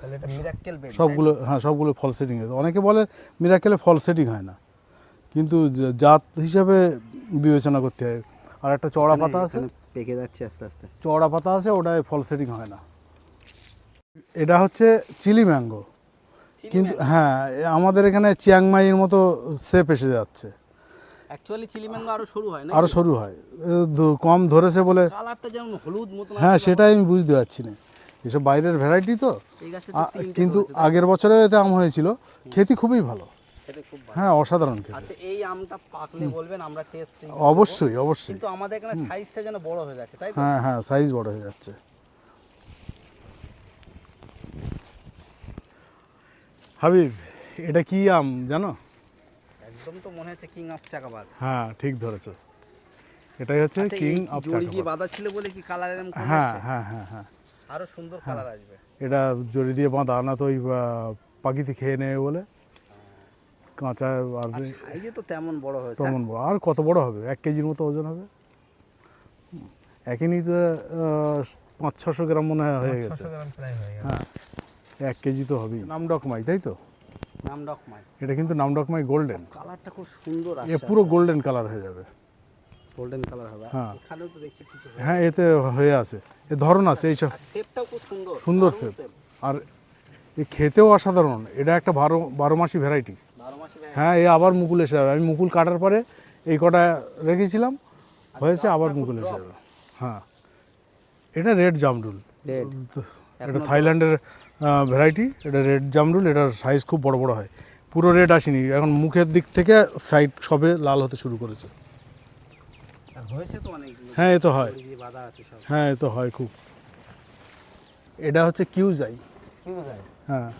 Speaker 2: তাহলে এটা মিরাক্কেল বেড
Speaker 1: সবগুলো হ্যাঁ সবগুলো ফল সেটিং হয়েছে অনেকে বলে মিরাকেলে ফল সেটিং হয় না। কিন্তু জাত হিসাবে বিবেচনা করতে হয়। আর একটা চওড়া পাতা আছে।
Speaker 2: পেকে যাচ্ছে আস্তে আস্তে।
Speaker 1: চওড়া পাতা আছে ওটায় ফল সেটিং হয় না। এটা হচ্ছে চিলি ম্যাঙ্গো। কিন্তু হ্যাঁ আমাদের এখানে চিয়াংমাইয়ের মতো শেপ এসে যাচ্ছে।
Speaker 2: অ্যাকচুয়ালি চিলি ম্যাঙ্গো আরও সরু হয় না
Speaker 1: আরও সরু হয়। কম ধরেছে বলে
Speaker 2: কালারটা যেমন হলুদ মতন
Speaker 1: হ্যাঁ সেটাই আমি বুঝতে পারছি না। এসব বাইরের ভ্যারাইটি তো। কিন্তু আগের বছরে এতে আম হয়েছিল খেতে খুবই ভালো। হ্যাঁ অসাধারণ খেতে।
Speaker 2: আচ্ছা এই আমটা পাকলে বলবেন আমরা টেস্ট
Speaker 1: অবশ্যই অবশ্যই।
Speaker 2: কিন্তু আমাদের এখানে সাইজটা যেন বড় হয়ে যাচ্ছে তাই তো?
Speaker 1: হ্যাঁ হ্যাঁ সাইজ বড় হয়ে যাচ্ছে। হাবিব এটা কি আম জানো?
Speaker 2: একদম তো মনে হচ্ছে কিং অফ চাকাবাদ।
Speaker 1: হ্যাঁ ঠিক ধরেছো। এটাই হচ্ছে
Speaker 2: আচ্ছা,
Speaker 1: কিং
Speaker 2: এই
Speaker 1: অফ
Speaker 2: জড়ি দিয়ে বাঁধা ছিল বলে কি কালার এরকম
Speaker 1: হ্যাঁ হ্যাঁ হ্যাঁ হ্যাঁ।
Speaker 2: আরও সুন্দর কালার আসবে।
Speaker 1: এটা জড়ি দিয়ে বাঁধা না তো ওই পাখিতে খেয়ে নেবে বলে। কাঁচা আর
Speaker 2: সাইজে তো তেমন বড় হয়েছে।
Speaker 1: তেমন বড়। আর কত বড় হবে? এক কেজির মতো ওজন হবে। একই নিতে আহ, পাঁচ ছশো গ্রাম মনে হয় হয়ে গেছে।
Speaker 4: হয়ে
Speaker 1: হ্যাঁ এক কেজি তো হবেই। নাম ডকমাই তাই তো?
Speaker 2: নাম ডকমাই
Speaker 1: এটা কিন্তু নাম ডকমাই গোল্ডেন
Speaker 2: কালারটা খুব সুন্দর
Speaker 1: এ পুরো গোল্ডেন কালার হয়ে যাবে।
Speaker 2: গোল্ডেন কালার হবে।
Speaker 1: হ্যাঁ।
Speaker 2: এখানেও তো দেখছি কিছু হ্যাঁ
Speaker 1: এতে হয়ে আছে। এ ধরন আছে
Speaker 2: আর শেপটাও খুব সুন্দর।
Speaker 1: সুন্দর শেপ আর এ খেতেও অসাধারণ। এটা একটা বারো বারো মাসি ভ্যারাইটি। হ্যাঁ এ আবার মুকুল এসে যাবে। আমি মুকুল কাটার পরে এই কটা রেখেছিলাম। হয়েছে আবার মুকুল এসে যাবে। হ্যাঁ। এটা রেড জামরুল। এটা থাইল্যান্ডের ভ্যারাইটি এটা রেড জামরুল এটার সাইজ খুব বড় বড় হয়। পুরো রেড আসেনি। এখন মুখের দিক থেকে সাইড সবে লাল হতে শুরু করেছে।
Speaker 2: হয়েছে তো অনেকগুলো?
Speaker 1: হ্যাঁ এ তো হয়।
Speaker 2: বাঁধা আছে সব।
Speaker 1: হ্যাঁ এ তো হয় খুব। এটা হচ্ছে কিউজাই।
Speaker 2: কি বোঝায়
Speaker 1: হ্যাঁ।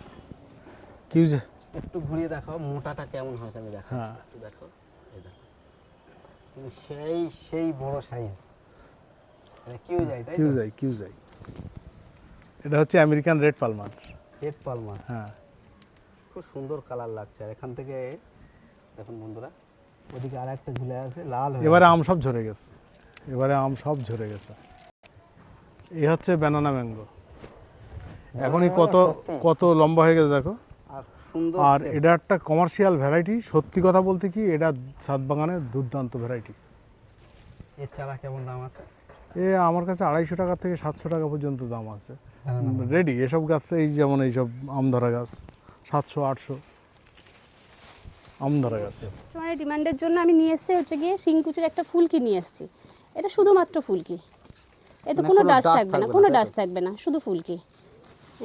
Speaker 1: কিউজ
Speaker 2: একটু ঘুরিয়ে দেখাও মোটাটা কেমন হয়েছে আমি দেখো
Speaker 1: হ্যাঁ।
Speaker 2: একটু দেখো এই দেখো। সেই সেই বড় সাইজ কিউ যায় তাই
Speaker 1: কিউ যাই কিউ যাই এটা হচ্ছে American red Palmer.
Speaker 2: Red Palmer
Speaker 1: হ্যাঁ।
Speaker 2: খুব সুন্দর কালার লাগছে। আর এখান থেকে দেখুন বন্ধুরা। ওদিকে আর একটা ঝুলে আছে লাল
Speaker 1: এবারে আম সব ঝরে গেছে। এবারে আম সব ঝরে গেছে। এই হচ্ছে ব্যানানা ম্যাঙ্গো এখনই কত কত লম্বা হয়ে গেছে দেখো।
Speaker 2: আর।
Speaker 1: এটা একটা কমার্শিয়াল ভ্যারাইটি সত্যি কথা বলতে কি এটা সাত বাগানের দুর্দান্ত ভ্যারাইটি
Speaker 2: এর চারা কেমন দাম আছে?
Speaker 1: এ আমার কাছে আড়াইশো টাকা থেকে সাতশো টাকা পর্যন্ত দাম আছে। রেডি এসব গাছ এই যেমন এইসব আম ধরা গাছ সাতশো আটশো। আম ধরা গাছ।
Speaker 3: কাস্টমারের ডিমান্ডের জন্য আমি নিয়ে এসেছি হচ্ছে গিয়ে শিংকুচির একটা ফুলকি নিয়ে এসেছি। এটা শুধুমাত্র ফুলকি। এতে
Speaker 2: মানে
Speaker 3: কোনো
Speaker 2: কোনো
Speaker 3: ডাস্ট থাকবে না কোনো ডাস্ট থাকবে না শুধু ফুলকি।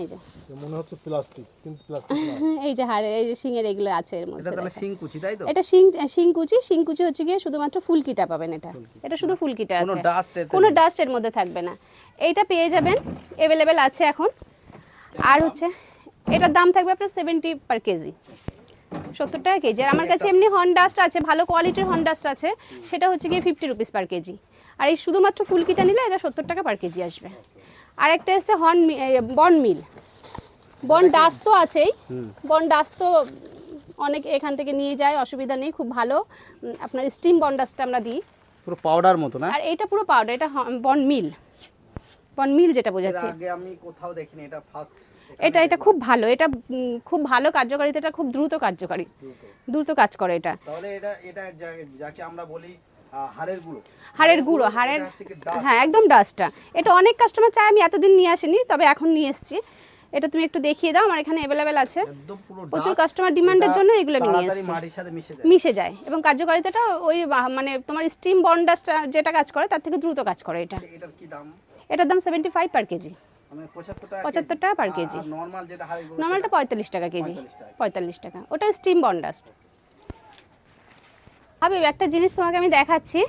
Speaker 3: এই যে।
Speaker 1: মনে হচ্ছে প্লাস্টিক কিন্তু প্লাস্টিক
Speaker 3: এই যে হাড়ে এই যে শিঙের এগুলো আছে এর মধ্যে
Speaker 2: এটা তাহলে শিংকুচি তাই তো?
Speaker 3: এটা শিং শিংকুচি শিংকুচি হচ্ছে গিয়ে শুধুমাত্র ফুলকিটা পাবেন এটা। এটা শুধু ফুলকিটা
Speaker 2: কোনো
Speaker 3: আছে।
Speaker 2: ডাস্ট
Speaker 3: কোনো ডাস্ট এর মধ্যে থাকবে না। এইটা পেয়ে যাবেন অ্যাভেলেবেল আছে এখন। আর হচ্ছে এটার দাম থাকবে আপনার সেভেন্টি পার কেজি। সত্তর টাকা কেজি। আর আমার কাছে এমনি হন্ডাস্ট আছে ভালো কোয়ালিটির হন্ডাস্ট আছে। সেটা হচ্ছে গিয়ে ফিফটি রুপিস পার কেজি। আর এই শুধুমাত্র ফুলকিটা নিলে এটা সত্তর টাকা পার কেজি আসবে। আর একটা এসে হর্ন বন মিল বন ডাস্ট তো আছেই। বন ডাস্ট তো অনেক এখান থেকে নিয়ে যায় অসুবিধা নেই খুব ভালো। আপনার স্টিম বন ডাস্টটা আমরা দিই।
Speaker 2: পুরো পাউডার মতো না?
Speaker 3: আর এটা পুরো পাউডার এটা বন মিল বন মিল যেটা বোঝাচ্ছে।
Speaker 2: আগে আমি কোথাও দেখিনি এটা ফার্স্ট
Speaker 3: এটা এটা খুব ভালো এটা খুব ভালো কার্যকারিতা এটা খুব দ্রুত কার্যকারী। দ্রুত। কাজ করে এটা।
Speaker 2: তাহলে এটা এটা যাকে আমরা বলি হাড়ের গুঁড়ো।
Speaker 3: হাড়ের গুঁড়ো হাড়ের। হ্যাঁ একদম ডাস্টটা এটা অনেক কাস্টমার চায় আমি এতদিন নিয়ে আসিনি তবে এখন নিয়ে এসেছি। এটা তুমি একটু দেখিয়ে দাও আমার এখানে অ্যাভেলেবেল আছে।
Speaker 2: একদম পুরো
Speaker 3: প্রচুর কাস্টমার ডিমান্ডের জন্য এগুলো আমি নিয়ে এসেছি।
Speaker 2: মিশে যায়।
Speaker 3: মিশে যায় এবং কার্যকারিতাটা ওই মানে তোমার স্টিম বন্ডাসটা যেটা কাজ করে তার থেকে দ্রুত কাজ করে এটা।
Speaker 2: এটার কি দাম?
Speaker 3: এটার দাম সেভেন্টি ফাইভ পার কেজি
Speaker 2: মানে 75 টাকা
Speaker 3: 75 টাকা per কেজি। নর্মালটা পঁয়তাল্লিশ টাকা কেজি। পঁয়তাল্লিশ টাকা। ওটা স্টিম বন্ডাস্ট হাবিব একটা জিনিস তোমাকে আমি দেখাচ্ছি।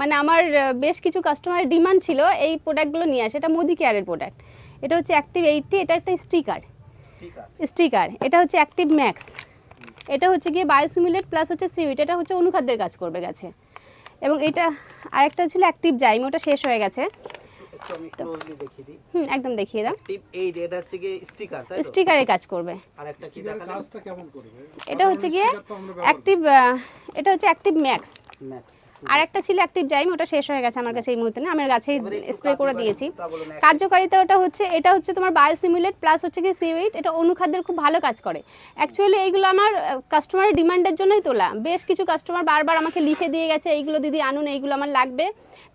Speaker 3: মানে আমার বেশ কিছু কাস্টমারের ডিমান্ড ছিল এই প্রোডাক্টগুলো নিয়ে আসে এটা মোদি কেয়ারের প্রোডাক্ট এটা হচ্ছে অ্যাক্টিভ এইটটি এটা একটা স্টিকার
Speaker 2: স্টিকার
Speaker 3: স্টিকার এটা হচ্ছে অ্যাক্টিভ ম্যাক্স এটা হচ্ছে গিয়ে বায়োসিমুলেট প্লাস হচ্ছে সিউইট এটা হচ্ছে অনুখাদ্যের কাজ করবে গেছে। এবং এটা আরেকটা ছিল অ্যাক্টিভ জাইম ওটা শেষ হয়ে গেছে। হুম একদম দেখিয়ে দাও।
Speaker 2: টিপ 8 এটা হচ্ছে কি স্টিকার তাই তো?
Speaker 3: কাজ করবে।
Speaker 2: আর একটা কি
Speaker 1: কাজটা কেমন করবে?
Speaker 3: এটা হচ্ছে গিয়ে অ্যাক্টিভ এটা হচ্ছে অ্যাক্টিভ ম্যাক্স
Speaker 2: ম্যাক্স
Speaker 3: আর একটা ছিল অ্যাক্টিভ জাইম ওটা শেষ হয়ে গেছে আমার কাছে এই মুহূর্তে না আমার গাছেই স্প্রে করে দিয়েছি। কার্যকারিতা ওটা হচ্ছে এটা হচ্ছে তোমার বায়োসিমুলেট প্লাস হচ্ছে কি সিউইট এটা অনুখাদ্যের খুব ভালো কাজ করে। অ্যাকচুয়ালি এইগুলো আমার কাস্টমারের ডিমান্ডের জন্যই তোলা। বেশ কিছু কাস্টমার বারবার আমাকে লিখে দিয়ে গেছে এইগুলো দিদি আনুন এইগুলো আমার লাগবে।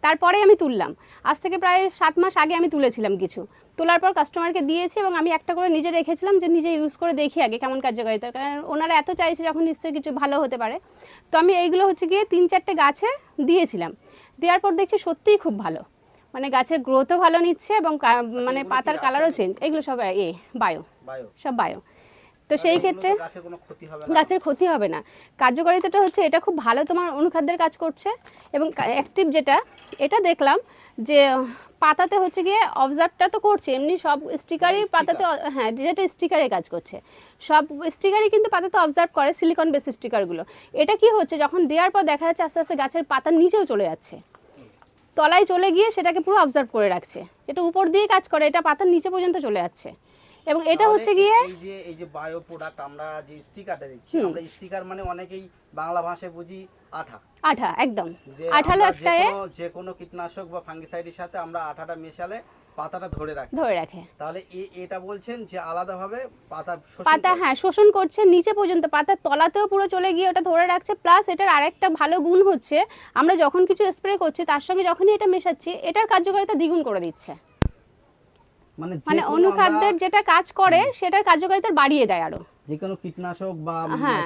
Speaker 3: তারপরে আমি তুললাম। আজ থেকে প্রায় সাত মাস আগে আমি তুলেছিলাম কিছু। তোলার পর কাস্টমারকে দিয়েছি এবং আমি একটা করে নিজে রেখেছিলাম যে নিজে ইউজ করে দেখি আগে কেমন কার্যকারিতা। কারণ ওনারা এত চাইছে যখন নিশ্চয়ই কিছু ভালো হতে পারে। তো আমি এইগুলো হচ্ছে গিয়ে তিন চারটে গাছে দিয়েছিলাম। দেওয়ার পর দেখছি সত্যিই খুব ভালো। মানে গাছের গ্রোথও ভালো নিচ্ছে এবং মানে পাতার কালারও চেঞ্জ এগুলো সব এ বায়ো সব বায়ো তো সেই ক্ষেত্রে
Speaker 2: গাছের ক্ষতি হবে না?
Speaker 3: কার্যকারিতাটা হচ্ছে এটা খুব ভালো তোমার অনুখাদ্যের কাজ করছে এবং অ্যাক্টিভ যেটা এটা দেখলাম যে পাতাতে হচ্ছে গিয়ে অবজার্ভটা তো করছে এমনি সব স্টিকারই পাতাতে হ্যাঁ ডিজাইনটা স্টিকারে কাজ করছে। সব স্টিকারই কিন্তু পাতাতে অবজার্ভ করে সিলিকন বেস স্টিকারগুলো এটা কি হচ্ছে যখন দেওয়ার পর দেখা যাচ্ছে আস্তে আস্তে গাছের পাতার নিচেও চলে যাচ্ছে। তলায় চলে গিয়ে সেটাকে পুরো অবজার্ভ করে রাখছে। এটা উপর দিয়ে কাজ করে এটা পাতার নিচে পর্যন্ত চলে যাচ্ছে। এবং এটা হচ্ছে গিয়ে
Speaker 2: এই যে এই যে বায়ো প্রোডাক্ট আমরা যে স্টিকারটা দিচ্ছি আমরা স্টিকার মানে অনেকেই বাংলা ভাষায় বুঝি আঠা।
Speaker 3: আঠা একদম। আঠালো একটা
Speaker 2: যে কোনো- কীটনাশক বা ফাঙ্গিসাইডের সাথে আমরা আঠাটা মেশালে পাতাটা ধরে রাখি।
Speaker 3: ধরে রাখে।
Speaker 2: তাহলে এটা বলছেন যে আলাদাভাবে পাতা শোষণ
Speaker 3: পাতা হ্যাঁ শোষণ করছে নিচে পর্যন্ত পাতার তলাতেও পুরো চলে গিয়ে ওটা ধরে রাখছে প্লাস এটার আরেকটা ভালো গুণ হচ্ছে আমরা যখন কিছু স্প্রে করছি তার সঙ্গে যখনই এটা মেশাচ্ছি এটার কার্যকারিতা দ্বিগুণ করে দিচ্ছে।
Speaker 2: মানে
Speaker 3: মানে অনুখাদ্যের যেটা কাজ করে সেটার কার্যকারিতা বাড়িয়ে দেয় আরও।
Speaker 2: যে কোনো কীটনাশক বা
Speaker 3: হ্যাঁ।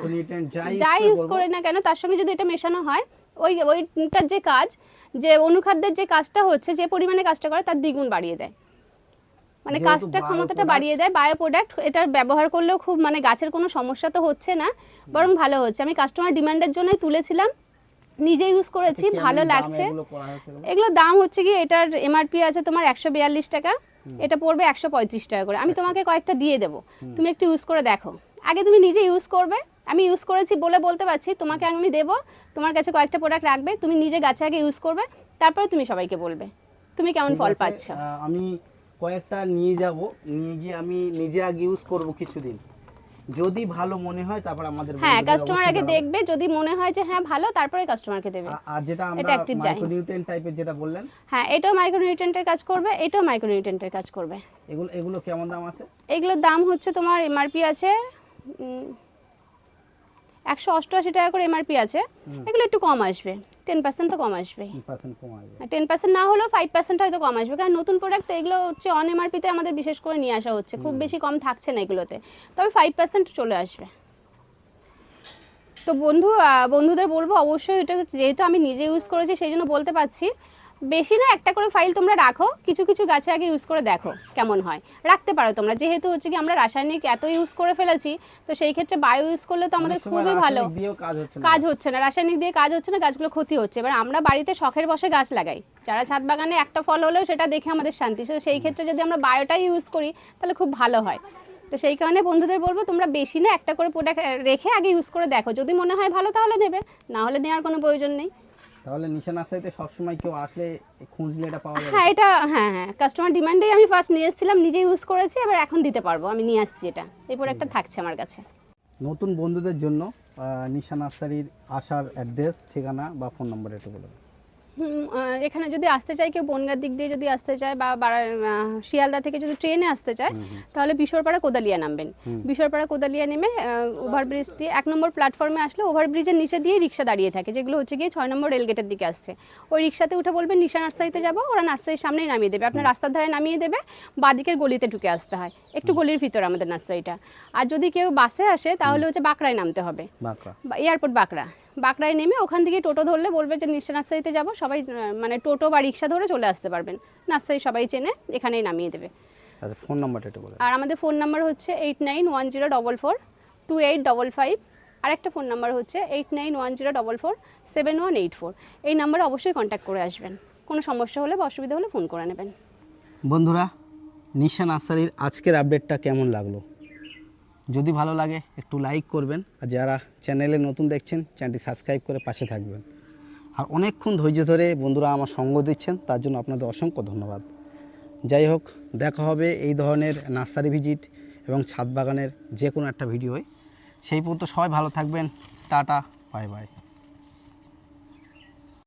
Speaker 2: যাই
Speaker 3: যাই ইউজ করে না কেন তার সঙ্গে যদি এটা মেশানো হয় ওই ওইটার যে কাজ যে অনুখাদ্যের যে কাজটা হচ্ছে যে পরিমাণে কাজটা করে তার দ্বিগুণ বাড়িয়ে দেয়। মানে কাজটা ক্ষমতাটা বাড়িয়ে দেয় বায়ো প্রোডাক্ট এটার ব্যবহার করলেও খুব মানে গাছের কোনো সমস্যা তো হচ্ছে না বরং ভালো হচ্ছে। আমি কাস্টমার ডিমান্ডের জন্যই তুলেছিলাম নিজে ইউজ করেছি ভালো লাগছে।
Speaker 2: এগুলো
Speaker 3: দাম হচ্ছে কি এটার এমআরপি আছে তোমার একশো বিয়াল্লিশ টাকা। এটা পড়বে একশো পঁয়ত্রিশ টাকা করে। আমি তোমাকে কয়েকটা দিয়ে দেবো। তুমি একটু ইউজ করে দেখো। আগে তুমি নিজে ইউজ করবে। আমি ইউজ করেছি বলে বলতে পারছি। তোমাকে আমি দেবো। তোমার কাছে কয়েকটা প্রোডাক্ট রাখবে। তুমি নিজে গাছে আগে ইউজ করবে। তারপরে তুমি সবাইকে বলবে। তুমি কেমন ফল পাচ্ছ?
Speaker 2: আমি কয়েকটা নিয়ে যাব। নিয়ে গিয়ে আমি নিজে আগে ইউজ করব কিছুদিন। যদি ভালো মনে হয় তারপর আমাদের
Speaker 3: হ্যাঁ কাস্টমার আগে দেখবে যদি মনে হয় যে হ্যাঁ ভালো তারপরে কাস্টমারকে দেবে।
Speaker 2: আর যেটা আমরা
Speaker 3: এটা নিউট্রিয়েন্ট।
Speaker 2: মাইক্রোনিউট্রিয়েন্ট টাইপের যেটা বললেন?
Speaker 3: হ্যাঁ এটাও মাইক্রোনিউট্রেন্টের কাজ করবে এটাও মাইক্রোনিউট্রেন্টের কাজ করবে।
Speaker 2: এগুলো এগুলো কেমন দাম আছে?
Speaker 3: এগুলোর দাম হচ্ছে তোমার এমআরপি আছে একশো অষ্টআশি টাকা করে এমআরপি আছে। এগুলো একটু কম আসবে। টেন পার্সেন্ট তো কম আসবে। টেন পার্সেন্ট না হলেও ফাইভ পার্সেন্ট হয়তো কম আসবে। কারণ নতুন প্রোডাক্ট তো এগুলো হচ্ছে অন এমআরপিতে আমাদের বিশেষ করে নিয়ে আসা হচ্ছে। খুব বেশি কম থাকছে না এগুলোতে। তবে ফাইভ পার্সেন্ট চলে আসবে। তো বন্ধু বন্ধুদের বলব অবশ্যই এটা যেহেতু আমি নিজে ইউজ করেছি সেই জন্য বলতে পারছি। বেশি না একটা করে ফাইল তোমরা রাখো কিছু কিছু গাছে আগে ইউজ করে দেখো কেমন হয়। রাখতে পারো তোমরা যেহেতু হচ্ছে কি আমরা রাসায়নিক এত ইউজ করে ফেলেছি তো সেই ক্ষেত্রে বায়ো ইউজ করলে তো আমাদের খুবই ভালো।
Speaker 2: কাজ হচ্ছে না।
Speaker 3: রাসায়নিক দিয়ে কাজ হচ্ছে না গাছগুলো ক্ষতি হচ্ছে। এবার আমরা বাড়িতে শখের বসে গাছ লাগাই। যারা ছাদ বাগানে একটা ফল হলেও সেটা দেখে আমাদের শান্তি। তো সেই ক্ষেত্রে যদি আমরা বায়োটাই ইউজ করি তাহলে খুব ভালো হয়। তো সেই কারণে বন্ধুদের বলব তোমরা বেশি না একটা করে প্রোডাক্ট রেখে আগে ইউজ করে দেখো। যদি মনে হয় ভালো তাহলে নেবে। না হলে নেওয়ার কোনো প্রয়োজন নেই।
Speaker 2: তাহলে নিশা সব সময় কেউ আসলে খুঁজলে এটা পাওয়া যাবে।
Speaker 3: হ্যাঁ এটা হ্যাঁ হ্যাঁ কাস্টমার ডিমান্ডেই আমি ফার্স্ট নিয়ে এসেছিলাম নিজে ইউজ করেছি এবার এখন দিতে পারব আমি নিয়ে আসছি এটা। এই প্রোডাক্টটা থাকছে আমার কাছে।
Speaker 2: নতুন বন্ধুদের জন্য নিশা নার্সারির আসার অ্যাড্রেস ঠিকানা বা ফোন নম্বর একটু বলুন
Speaker 3: এখানে যদি আসতে চায় কেউ বনগার দিক দিয়ে যদি আসতে চায় বা বাড়া- শিয়ালদা থেকে যদি ট্রেনে আসতে চায় তাহলে বিশরপাড়া কোদালিয়া নামবেন। বিশরপাড়া কোদালিয়া নেমে ওভারব্রিজ দিয়ে এক নম্বর প্ল্যাটফর্মে আসলে ওভারব্রিজের নিচে দিয়ে রিক্সা দাঁড়িয়ে থাকে যেগুলো হচ্ছে গিয়ে ছয় নম্বর রেলগেটের দিকে আসছে। ওই রিক্সাতে উঠে বলবেন নিশা নার্সারিতে যাব ওরা নার্সারির সামনেই নামিয়ে দেবে। আপনার রাস্তার ধারে নামিয়ে দেবে বাদিকের গলিতে ঢুকে আসতে হয়। একটু গলির ভিতরে আমাদের নার্সারিটা। আর যদি কেউ বাসে আসে তাহলে হচ্ছে বাঁকড়ায় নামতে হবে। বা এয়ারপোর্ট বাঁকড়া। বাঁকড়ায় নেমে ওখান থেকে টোটো ধরলে বলবে যে নিশ্চয় নার্সারিতে যাব। সবাই মানে টোটো বা রিক্সা ধরে চলে আসতে পারবেন। নার্সারি সবাই চেনে এখানেই নামিয়ে দেবে।
Speaker 2: আচ্ছা ফোন নাম্বারটা একটু বলুন
Speaker 3: আর আমাদের ফোন নাম্বার হচ্ছে eight nine one zero double four two eight double five. আরেকটা ফোন নাম্বার হচ্ছে eight nine one zero double four seven one eight four. এই নাম্বারে অবশ্যই কন্ট্যাক্ট করে আসবেন। কোনো সমস্যা হলে বা অসুবিধা হলে ফোন করে নেবেন।
Speaker 2: বন্ধুরা নিশা নার্সারির আজকের আপডেটটা কেমন লাগল? যদি ভালো লাগে, একটু লাইক করবেন। আর যারা চ্যানেলে নতুন দেখছেন চ্যানেলটি সাবস্ক্রাইব করে পাশে থাকবেন। আর অনেকক্ষণ ধৈর্য ধরে বন্ধুরা আমার সঙ্গ দিচ্ছেন, তার জন্য আপনাদের অসংখ্য ধন্যবাদ। যাই হোক, দেখা হবে এই ধরনের নার্সারি ভিজিট এবং ছাদ বাগানের যে কোনো একটা ভিডিওয়। সেই পর্যন্ত সবাই ভালো থাকবেন। Tata bye bye